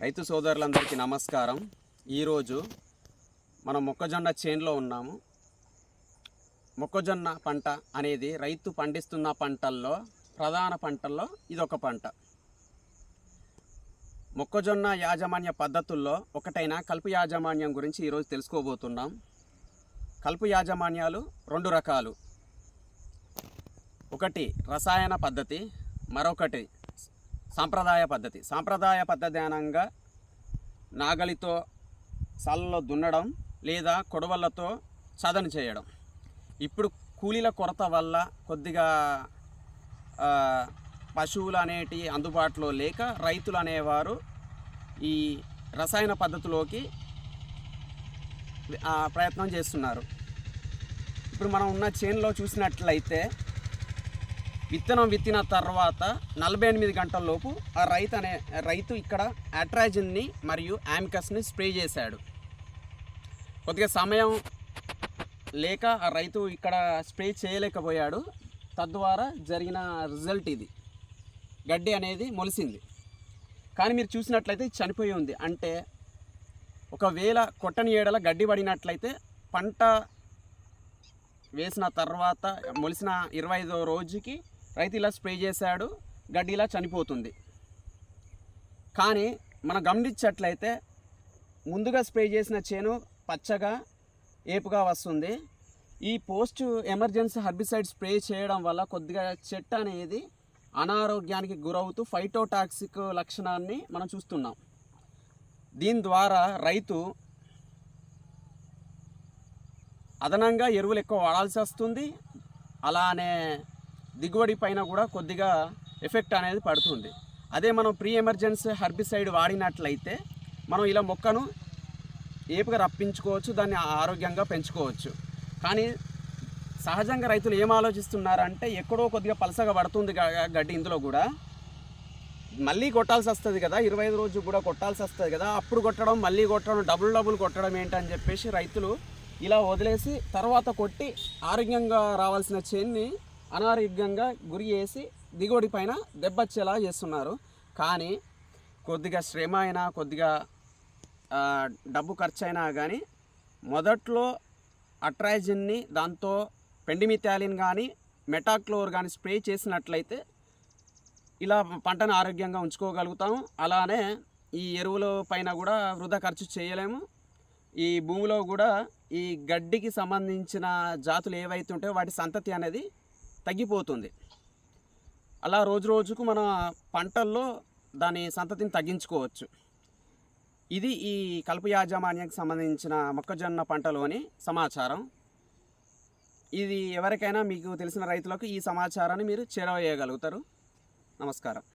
రైతు సోదరులందరికీ నమస్కారం. ఈరోజు మనం మొక్కజొన్న చేన్లో ఉన్నాము. మొక్కజొన్న పంట అనేది రైతు పండిస్తున్న పంటల్లో ప్రధాన పంటల్లో ఇదొక పంట. మొక్కజొన్న యాజమాన్య పద్ధతుల్లో ఒకటైన కలుపు యాజమాన్యం గురించి ఈరోజు తెలుసుకోబోతున్నాం. కలుపు యాజమాన్యాలు రెండు రకాలు. ఒకటి రసాయన పద్ధతి మరొకటి సాంప్రదాయ పద్ధతి. సాంప్రదాయ పద్ధతి అనంగా నాగలితో సాలలో దున్నడం లేదా కొడవళ్ళతో చదను చేయడం. ఇప్పుడు కూలీల కొరత వల్ల కొద్దిగా పశువులు అనేటి అందుబాటులో లేక రైతులు అనేవారు ఈ రసాయన పద్ధతిలోకి ప్రయత్నం చేస్తున్నారు. ఇప్పుడు మనం ఉన్న చేనులో చూసినట్లయితే విత్తనం విత్తిన తర్వాత నలభై ఎనిమిది గంటల లోపు ఆ రైతు అనే రైతు ఇక్కడ అట్రాజిన్ని మరియు యామికస్ని స్ప్రే చేశాడు. కొద్దిగా సమయం లేక ఆ రైతు ఇక్కడ స్ప్రే చేయలేకపోయాడు. తద్వారా జరిగిన రిజల్ట్ ఇది. గడ్డి అనేది మొలిసింది. కానీ మీరు చూసినట్లయితే చనిపోయి ఉంది. అంటే ఒకవేళ కొట్టని ఏడల గడ్డి పడినట్లయితే పంట వేసిన తర్వాత మొలిసిన ఇరవై ఐదో రోజుకి రైతు ఇలా స్ప్రే చేశాడు గడ్డి ఇలా చనిపోతుంది. కానీ మనం గమనించట్లయితే ముందుగా స్ప్రే చేసిన చేను పచ్చగా ఏపుగా వస్తుంది. ఈ పోస్ట్ ఎమర్జెన్సీ హర్బిసైడ్ స్ప్రే చేయడం వల్ల కొద్దిగా చెట్టు అనేది అనారోగ్యానికి గురవుతూ ఫైటోటాక్సిక్ లక్షణాన్ని మనం చూస్తున్నాం. దీని ద్వారా రైతు అదనంగా ఎరువులు ఎక్కువ వాడాల్సి వస్తుంది. అలానే దిగుబడి పైన కూడా కొద్దిగా ఎఫెక్ట్ అనేది పడుతుంది. అదే మనం ప్రీ ఎమర్జెన్సీ హర్బిసైడ్ వాడినట్లయితే మనం ఇలా మొక్కను ఏపుగా రప్పించుకోవచ్చు దాన్ని ఆరోగ్యంగా పెంచుకోవచ్చు. కానీ సహజంగా రైతులు ఏం ఆలోచిస్తున్నారంటే ఎక్కడో కొద్దిగా పలసగా పడుతుంది గడ్డి ఇందులో కూడా. మళ్ళీ కొట్టాల్సి వస్తుంది కదా ఇరవై ఐదు రోజు కూడా కొట్టాల్సి వస్తుంది కదా అప్పుడు కొట్టడం మళ్ళీ కొట్టడం డబుల్ డబుల్ కొట్టడం ఏంటని చెప్పేసి రైతులు ఇలా వదిలేసి తర్వాత కొట్టి ఆరోగ్యంగా రావాల్సిన చేన్ని అనారోగ్యంగా గురి చేసి దిగుబడి పైన దెబ్బచ్చేలా చేస్తున్నారు. కానీ కొద్దిగా శ్రమ అయినా కొద్దిగా డబ్బు ఖర్చు అయినా కానీ మొదట్లో అట్రాజిన్ని దాంతో పెండిమిథాలిన్ కానీ మెటాక్లోర్ కానీ స్ప్రే చేసినట్లయితే ఇలా పంటను ఆరోగ్యంగా ఉంచుకోగలుగుతాము. అలానే ఈ ఎరువుల పైన కూడా వృధా ఖర్చు చేయలేము. ఈ భూమిలో కూడా ఈ గడ్డికి సంబంధించిన జాతులు ఏవైతే ఉంటాయో వాటి సంతతి అనేది తగ్గిపోతుంది. అలా రోజు రోజుకు మన పంటల్లో దాని సంతతిని తగ్గించుకోవచ్చు. ఇది ఈ కలుపు యాజమాన్యానికి సంబంధించిన మొక్కజొన్న పంటలోని సమాచారం. ఇది ఎవరికైనా మీకు తెలిసిన రైతులకు ఈ సమాచారాన్ని మీరు చేరవేయగలుగుతారు. నమస్కారం.